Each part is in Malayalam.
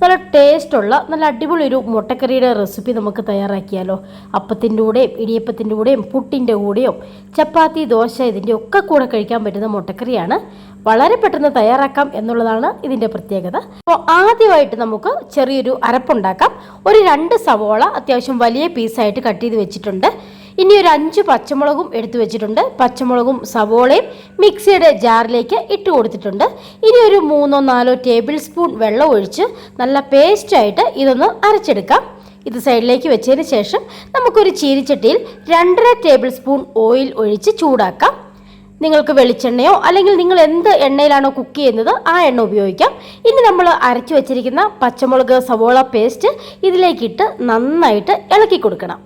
നല്ല ടേസ്റ്റുള്ള നല്ല അടിപൊളി ഒരു മുട്ടക്കറിയുടെ റെസിപ്പി നമുക്ക് തയ്യാറാക്കിയാലോ. അപ്പത്തിന്റെ കൂടെയും ഇടിയപ്പത്തിന്റെ കൂടെയും പുട്ടിന്റെ കൂടെയും ചപ്പാത്തി ദോശ ഇതിന്റെ ഒക്കെ കൂടെ കഴിക്കാൻ പറ്റുന്ന മുട്ടക്കറിയാണ്. വളരെ പെട്ടെന്ന് തയ്യാറാക്കാം എന്നുള്ളതാണ് ഇതിന്റെ പ്രത്യേകത. അപ്പോൾ ആദ്യമായിട്ട് നമുക്ക് ചെറിയൊരു അരപ്പുണ്ടാക്കാം. ഒരു രണ്ട് സവോള അത്യാവശ്യം വലിയ പീസായിട്ട് കട്ട് ചെയ്ത് വെച്ചിട്ടുണ്ട്. ഇനി ഒരു അഞ്ച് പച്ചമുളകും എടുത്തു വെച്ചിട്ടുണ്ട്. പച്ചമുളകും സവോളയും മിക്സിയുടെ ജാറിലേക്ക് ഇട്ട് കൊടുത്തിട്ടുണ്ട്. ഇനി ഒരു മൂന്നോ നാലോ ടേബിൾ സ്പൂൺ വെള്ളം ഒഴിച്ച് നല്ല പേസ്റ്റായിട്ട് ഇതൊന്ന് അരച്ചെടുക്കാം. ഇത് സൈഡിലേക്ക് വെച്ചതിന് ശേഷം നമുക്കൊരു ചീരിച്ചട്ടിയിൽ രണ്ടര ടേബിൾ സ്പൂൺ ഓയിൽ ഒഴിച്ച് ചൂടാക്കാം. നിങ്ങൾക്ക് വെളിച്ചെണ്ണയോ അല്ലെങ്കിൽ നിങ്ങൾ എന്ത് എണ്ണയിലാണോ കുക്ക് ചെയ്യുന്നത് ആ എണ്ണ ഉപയോഗിക്കാം. ഇനി നമ്മൾ അരച്ചു വെച്ചിരിക്കുന്ന പച്ചമുളക് സവോള പേസ്റ്റ് ഇതിലേക്കിട്ട് നന്നായിട്ട് ഇളക്കി കൊടുക്കണം.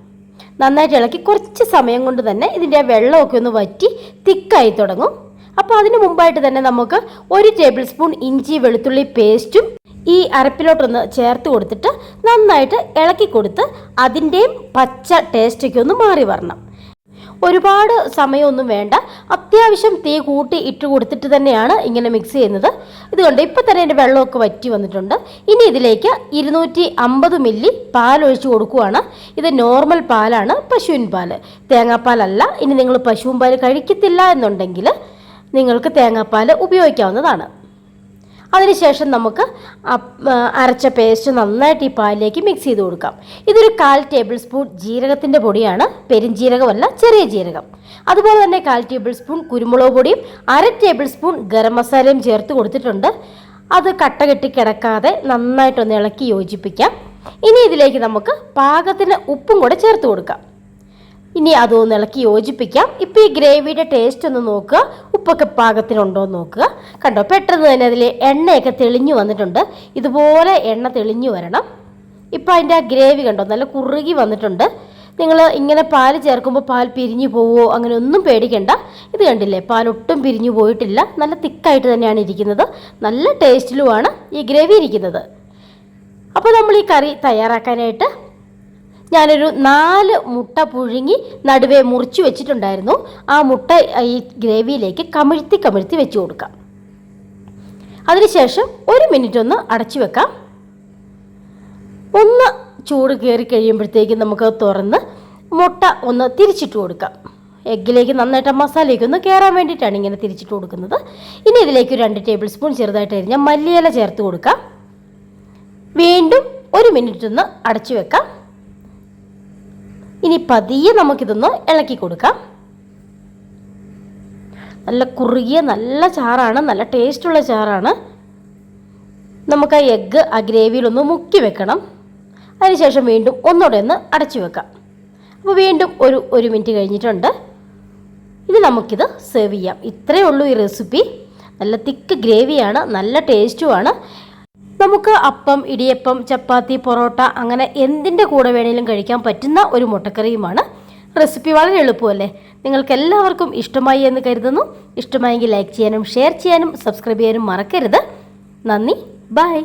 നന്നായിട്ട് ഇളക്കി കുറച്ച് സമയം കൊണ്ട് തന്നെ ഇതിന്റെ ആ വെള്ളമൊക്കെ ഒന്ന് വറ്റി തിക്കായി തുടങ്ങും. അപ്പോൾ അതിന് മുമ്പായിട്ട് തന്നെ നമുക്ക് ഒരു ടേബിൾ സ്പൂൺ ഇഞ്ചി വെളുത്തുള്ളി പേസ്റ്റും ഈ അരപ്പിലോട്ടൊന്ന് ചേർത്ത് കൊടുത്തിട്ട് നന്നായിട്ട് ഇളക്കി കൊടുത്ത് അതിന്റെയും പച്ച ടേസ്റ്റൊക്കെ ഒന്ന് മാറി വരണം. ഒരുപാട് സമയമൊന്നും വേണ്ട. അത്യാവശ്യം തീ കൂട്ടി ഇട്ട് കൊടുത്തിട്ട് തന്നെയാണ് ഇങ്ങനെ മിക്സ് ചെയ്യുന്നത്. ഇതുകൊണ്ട് ഇപ്പം തന്നെ എന്റെ വെള്ളമൊക്കെ വറ്റി വന്നിട്ടുണ്ട്. ഇനി ഇതിലേക്ക് ഇരുന്നൂറ്റി അമ്പത് മില്ലി പാൽ ഒഴിച്ച് കൊടുക്കുവാണ്. ഇത് നോർമൽ പാലാണ് പശുവിൻ പാൽ തേങ്ങാപ്പാലല്ല ഇനി നിങ്ങൾ പശുവിൻ പാൽ കഴിക്കത്തില്ല എന്നുണ്ടെങ്കിൽ നിങ്ങൾക്ക് തേങ്ങാപ്പാൽ ഉപയോഗിക്കാവുന്നതാണ്. അതിനുശേഷം നമുക്ക് അരച്ച പേസ്റ്റ് നന്നായിട്ട് ഈ പാലിലേക്ക് മിക്സ് ചെയ്ത് കൊടുക്കാം. ഇതൊരു കാൽ ടേബിൾ സ്പൂൺ ജീരകത്തിന്റെ പൊടിയാണ്. പെരുംജീരകമല്ല ചെറിയ ജീരകം. അതുപോലെ തന്നെ കാൽ ടേബിൾ സ്പൂൺ കുരുമുളക് പൊടിയും അര ടേബിൾ സ്പൂൺ ഗരം മസാലയും ചേർത്ത് കൊടുത്തിട്ടുണ്ട്. അത് കട്ട കെട്ടി കിടക്കാതെ നന്നായിട്ടൊന്ന് ഇളക്കി യോജിപ്പിക്കാം. ഇനി ഇതിലേക്ക് നമുക്ക് പാകത്തിന് ഉപ്പും കൂടെ ചേർത്ത് കൊടുക്കാം. ഇനി അതൊന്ന് ഇളക്കി യോജിപ്പിക്കാം. ഇപ്പോൾ ഈ ഗ്രേവിയുടെ ടേസ്റ്റ് ഒന്ന് നോക്കുക. ഉപ്പൊക്കെ പാകത്തിനുണ്ടോ എന്ന് നോക്കുക. കണ്ടോ പെട്ടെന്ന് തന്നെ അതിൽ എണ്ണയൊക്കെ തെളിഞ്ഞു വന്നിട്ടുണ്ട്. ഇതുപോലെ എണ്ണ തെളിഞ്ഞു വരണം. ഇപ്പോൾ അതിന്റെ ആ ഗ്രേവി കണ്ടോ നല്ല കുറുകി വന്നിട്ടുണ്ട്. നിങ്ങൾ ഇങ്ങനെ പാൽ ചേർക്കുമ്പോൾ പാൽ പിരിഞ്ഞു പോവോ അങ്ങനെ ഒന്നും പേടിക്കണ്ട. ഇത് കണ്ടില്ലേ പാൽ ഒട്ടും പിരിഞ്ഞു പോയിട്ടില്ല. നല്ല തിക്കായിട്ട് തന്നെയാണ് ഇരിക്കുന്നത്. നല്ല ടേസ്റ്റിലുമാണ് ഈ ഗ്രേവി ഇരിക്കുന്നത്. അപ്പോൾ നമ്മൾ ഈ കറി തയ്യാറാക്കാനായിട്ട് ഞാനൊരു നാല് മുട്ട പുഴുങ്ങി നടുവേ മുറിച്ച് വെച്ചിട്ടുണ്ടായിരുന്നു. ആ മുട്ട ഈ ഗ്രേവിയിലേക്ക് കമിഴ്ത്തി കമിഴ്ത്തി വെച്ച് കൊടുക്കാം. അതിനുശേഷം ഒരു മിനിറ്റ് ഒന്ന് അടച്ചു വെക്കാം. ഒന്ന് ചൂട് കയറി കഴിയുമ്പോഴത്തേക്ക് നമുക്ക് തുറന്ന് മുട്ട ഒന്ന് തിരിച്ചിട്ട് കൊടുക്കാം. എഗ്ഗിലേക്ക് നന്നായിട്ട് മസാലയൊക്കെ ഒന്ന് കയറാൻ വേണ്ടിയിട്ടാണ് ഇങ്ങനെ തിരിച്ചിട്ട് കൊടുക്കുന്നത്. ഇനി ഇതിലേക്ക് രണ്ട് ടേബിൾ സ്പൂൺ ചെറുതായിട്ട് അരിഞ്ഞ മല്ലിയില ചേർത്ത് കൊടുക്കാം. വീണ്ടും ഒരു മിനിറ്റ് ഒന്ന് അടച്ചു വെക്കാം. ഇനി പതിയെ നമുക്കിതൊന്ന് ഇളക്കി കൊടുക്കാം. നല്ല കുറുകിയ നല്ല ചാറാണ് നല്ല ടേസ്റ്റുള്ള ചാറാണ്. നമുക്ക് ആ എഗ്ഗ് ആ ഗ്രേവിയിലൊന്ന് മുക്കി വെക്കണം. അതിനുശേഷം വീണ്ടും ഒന്നുകൂടെ ഒന്ന് അടച്ചു വെക്കാം. അപ്പോൾ വീണ്ടും ഒരു ഒരു മിനിറ്റ് കഴിഞ്ഞിട്ടുണ്ട്. ഇനി നമുക്കിത് സെർവ് ചെയ്യാം. ഇത്രയേ ഉള്ളൂ ഈ റെസിപ്പി നല്ല തിക്ക് ഗ്രേവിയാണ് നല്ല ടേസ്റ്റുമാണ് നമുക്ക് അപ്പം ഇടിയപ്പം ചപ്പാത്തി പൊറോട്ട അങ്ങനെ എന്തിന്റെ കൂടെ വേണേലും കഴിക്കാൻ പറ്റുന്ന ഒരു മുട്ടക്കറിയുമാണ് റെസിപ്പി വളരെ എളുപ്പമല്ലേ? നിങ്ങൾക്ക് എല്ലാവർക്കും ഇഷ്ടമായി എന്ന് കരുതുന്നു. ഇഷ്ടമായെങ്കിൽ ലൈക്ക് ചെയ്യാനും ഷെയർ ചെയ്യാനും സബ്സ്ക്രൈബ് ചെയ്യാനും മറക്കരുത്. നന്ദി. ബൈ.